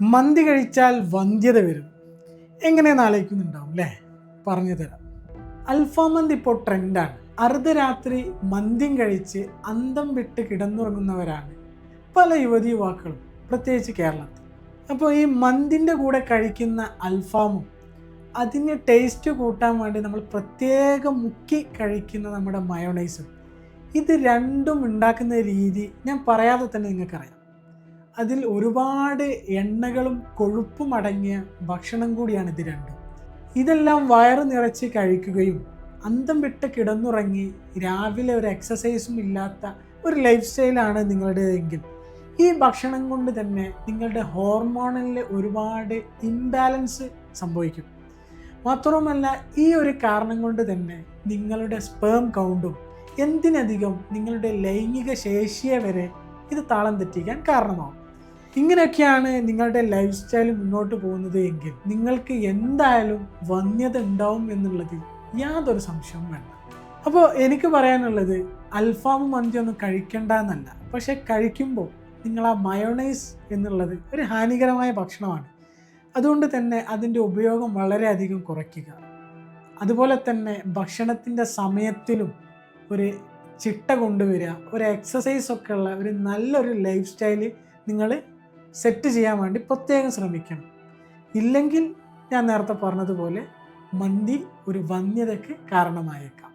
മന്തി കഴിച്ചാൽ വന്ധ്യത വരും. എങ്ങനെയെന്ന് ആലോചിക്കുന്നുണ്ടാവും അല്ലേ പറഞ്ഞു തരാം. അൽഫാം മന്തി ഇപ്പോൾ ട്രെൻഡാണ്. അർദ്ധരാത്രി മന്തിയും കഴിച്ച് അന്തം വിട്ട് കിടന്നുറങ്ങുന്നവരാണ് പല യുവതി യുവാക്കളും പ്രത്യേകിച്ച് കേരളത്തിൽ. അപ്പോൾ ഈ മന്തിന്റെ കൂടെ കഴിക്കുന്ന അൽഫാമും അതിന് ടേസ്റ്റ് കൂട്ടാൻ വേണ്ടി നമ്മൾ പ്രത്യേകം മുക്കി കഴിക്കുന്ന നമ്മുടെ മയോണൈസും ഇത് രണ്ടും ഉണ്ടാക്കുന്ന രീതി ഞാൻ പറയാതെ തന്നെ നിങ്ങൾക്കറിയാം. അതിൽ ഒരുപാട് എണ്ണകളും കൊഴുപ്പും അടങ്ങിയ ഭക്ഷണം കൂടിയാണ് ഇത് രണ്ടും. ഇതെല്ലാം വയറ് നിറച്ച് കഴിക്കുകയും അന്തം വിട്ട് കിടന്നുറങ്ങി രാവിലെ ഒരു എക്സസൈസും ഇല്ലാത്ത ഒരു ലൈഫ് സ്റ്റൈലാണ് നിങ്ങളുടേതെങ്കിൽ ഈ ഭക്ഷണം കൊണ്ട് തന്നെ നിങ്ങളുടെ ഹോർമോണിൽ ഒരുപാട് ഇംബാലൻസ് സംഭവിക്കും. മാത്രവുമല്ല ഈ ഒരു കാരണം കൊണ്ട് തന്നെ നിങ്ങളുടെ സ്പേം കൗണ്ടും എന്തിനധികം നിങ്ങളുടെ ലൈംഗിക ശേഷിയെ വരെ ഇത് താളം തെറ്റിക്കാൻ കാരണമാവും. ഇങ്ങനെയൊക്കെയാണ് നിങ്ങളുടെ ലൈഫ് സ്റ്റൈൽ മുന്നോട്ട് പോകുന്നത് എങ്കിൽ നിങ്ങൾക്ക് എന്തായാലും വന്യത ഉണ്ടാവും എന്നുള്ളതിൽ യാതൊരു സംശയവും വേണ്ട. അപ്പോൾ എനിക്ക് പറയാനുള്ളത് അൽഫാമും മന്തിയൊന്നും കഴിക്കണ്ട എന്നല്ല. പക്ഷെ കഴിക്കുമ്പോൾ നിങ്ങൾ ആ മയോണൈസ് എന്നുള്ളത് ഒരു ഹാനികരമായ ഭക്ഷണമാണ്. അതുകൊണ്ട് തന്നെ അതിന്റെ ഉപയോഗം വളരെയധികം കുറയ്ക്കുക. അതുപോലെ തന്നെ ഭക്ഷണത്തിന്റെ സമയത്തിലും ഒരു ചിട്ട കൊണ്ടുവരിക ഒരു എക്സസൈസ് ഒക്കെ ഉള്ള ഒരു നല്ലൊരു ലൈഫ് സ്റ്റൈൽ നിങ്ങൾ സെറ്റ് ചെയ്യാൻ വേണ്ടി പ്രത്യേകം ശ്രമിക്കണം. ഇല്ലെങ്കിൽ ഞാൻ നേരത്തെ പറഞ്ഞതുപോലെ മന്തി ഒരു വന്യതയ്ക്ക് കാരണമായേക്കാം.